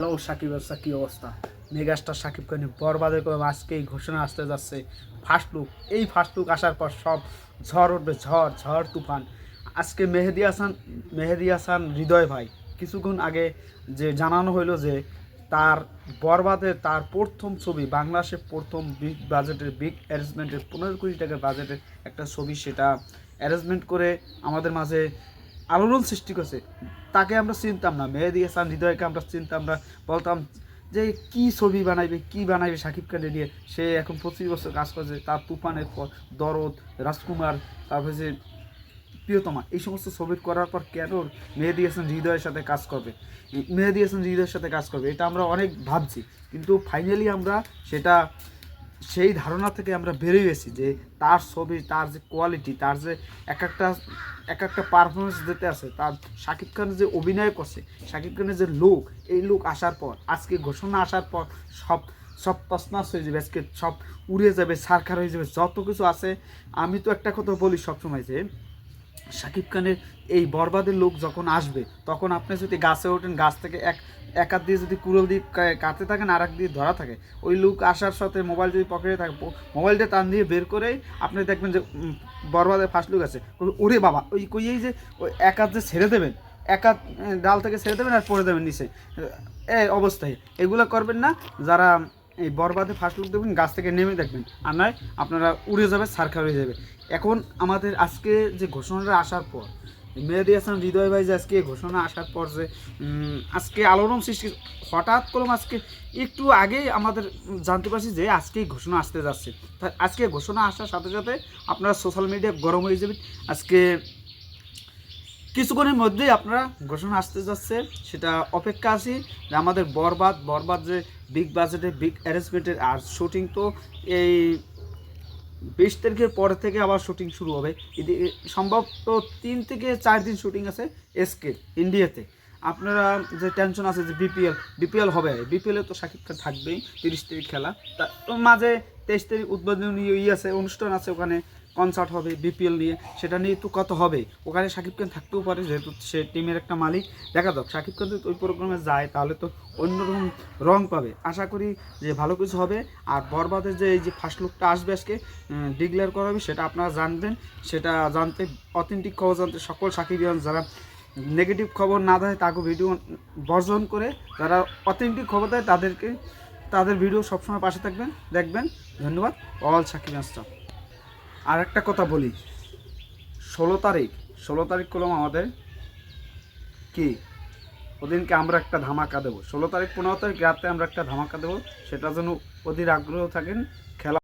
Hello Shakib আচ্ছা কী অবস্থা। Megastar Shakib Khan বরবাদের করে আজকে এই ঘোষণা আসতে যাচ্ছে। ফার্স্ট লুক, এই ফার্স্ট লুক আসার পর সব ঝড় উঠবে, ঝড় ঝড় তুফান। আজকে মেহেদি হাসান মেহেদি হাসান হৃদয় ভাই, কিছুক্ষণ আগে যে জানানো হলো যে তার বরবাদের তার প্রথম ছবি বাংলাদেশের প্রথম বিগ বাজেটের বিগ অ্যারেঞ্জমেন্টের পনেরো কোটি টাকার বাজেটের একটা ছবি সেটা অ্যারেঞ্জমেন্ট করে আমাদের মাঝে আলোড়ন সৃষ্টি করছে। তাকে আমরা চিনতাম না। মেহেদি হাসান, হৃদয়কে আমরা চিনতাম না। বলতাম যে কি ছবি বানাইবে, কি বানাইবে সাকিব খানের নিয়ে। সে এখন পঁচিশ বছর কাজ করছে। তার তুফানের পর দরদ, রাজকুমার, তারপরে যে প্রিয়তমা, এই সমস্ত ছবি করার পর কেন মেহেদি হাসান হৃদয়ের সাথে কাজ করবে? মেহেদি হাসান হৃদয়ের সাথে কাজ করবে, এটা আমরা অনেক ভাবছি। কিন্তু ফাইনালি আমরা সেটা সেই ধারণা থেকে আমরা বেরিয়ে গেছি যে তার ছবি, তার যে কোয়ালিটি তার যে এক একটা এক একটা পারফরমেন্স দিতে আছে, তার শাকিব খানের যে অভিনয় করছে, শাকিব খানের যে লুক এই লুক আসার পর, আজকে ঘোষণা আসার পর সব সব তসনাস হয়ে যাবে, আজকে সব উড়ে যাবে, সারখার হয়ে যাবে, যত কিছু আছে, আমি তো একটা কথা বলি সবসময় যে শাকিব খানের এই বরবাদের লোক যখন আসবে, তখন আপনি যদি গাছে ওঠেন, গাছ থেকে এক এক হাত দিয়ে যদি কুড়োল দিয়ে কাটতে থাকেন, আর এক দিয়ে ধরা থাকে, ওই লোক আসার সাথে মোবাইল যদি পকেটে থাকে মোবাইলটা টান দিয়ে বের করেই আপনি দেখবেন যে বরবাদের ফার্স্ট লুক আছে। ওরে বাবা, ওই কইয়েই যে, ওই এক হাত যে ছেড়ে দেবেন, এক হাত ডাল থেকে ছেড়ে দেবেন আর পড়ে দেবেন নিচে। এই অবস্থায়। এগুলো করবেন না, যারা এই বরবাদে ফার্স্ট লুক দেখবেন, গাছ থেকে নেমে দেখবেন। আর নয়, আপনারা উড়ে যাবে সারখার হয়ে যাবে। এখন আমাদের আজকে যে ঘোষণাটা আসার পর, মেহেদি হাসান, হৃদয় ভাই যে আজকে ঘোষণা আসার পর যে আজকে আলোড়ন সৃষ্টি, হঠাৎ করে আজকে, একটু আগেই আমাদের জানতে পারছি যে আজকে ঘোষণা আসতে যাচ্ছে। আজকে ঘোষণা আসার সাথে সাথে আপনারা সোশ্যাল মিডিয়া গরম হয়ে যাবেন। আজকে কিছুক্ষণের মধ্যেই আপনারা ঘোষণা আসতে যাচ্ছে, সেটা অপেক্ষা আছি যে আমাদের বরবাদ বরবাদ যে বিগ বাজেটে বিগ অ্যারেঞ্জমেন্টের আর শুটিং তো এই বিশ তারিখের পর থেকে আবার শুটিং শুরু হবে। সম্ভবত তিন থেকে চার দিন শুটিং আছে এসকে ইন্ডিয়াতে আপনারা যে টেনশন আছে যে বিপিএল বিপিএল হবে বিপিএলে তো সাকিব খান থাকবেই, তিরিশ তারিখ খেলা। তার মাঝে তেইশ তারিখ উদ্বোধনী ই আছে, অনুষ্ঠান আছে, ওখানে কনসার্ট হবে বিপিএল নিয়ে, সেটা নিয়ে তো কত হবে ওখানে সাকিব খান থাকতেও পারে, যেহেতু সে টিমের একটা মালিক। দেখা যাক, সাকিব খান যদি ওই প্রোগ্রামে যায়, তাহলে তো অন্যরকম রং পাবে। আশা করি যে ভালো কিছু হবে। আর বরবাদের যে এই যে ফার্স্ট লুকটা আসবে আজকে ডিক্লেয়ার করা হবে, সেটা আপনারা জানবেন। সেটা জানতে অথেন্টিক খবর জানতে সকল সাকিবিয়ান যারা নেগেটিভ খবর না দেয়, তাকে ভিডিও বর্জন করে যারা অথেন্টিক খবর দেয়, তাদেরকে, তাদের ভিডিও সবসময় পাশে থাকবেন, দেখবেন। ধন্যবাদ। অল সাকিব স্টাফ আর একটা কথা বলি। ষোলো তারিখ ষোলো তারিখ করলাম আমাদের কি? ওদিনকে আমরা একটা ধামাকা দেবো। ষোলো তারিখ, পনেরো তারিখ রাতে আমরা একটা ধামাকা দেবো। সেটার জন্য অধীর আগ্রহ থাকেন, খেলা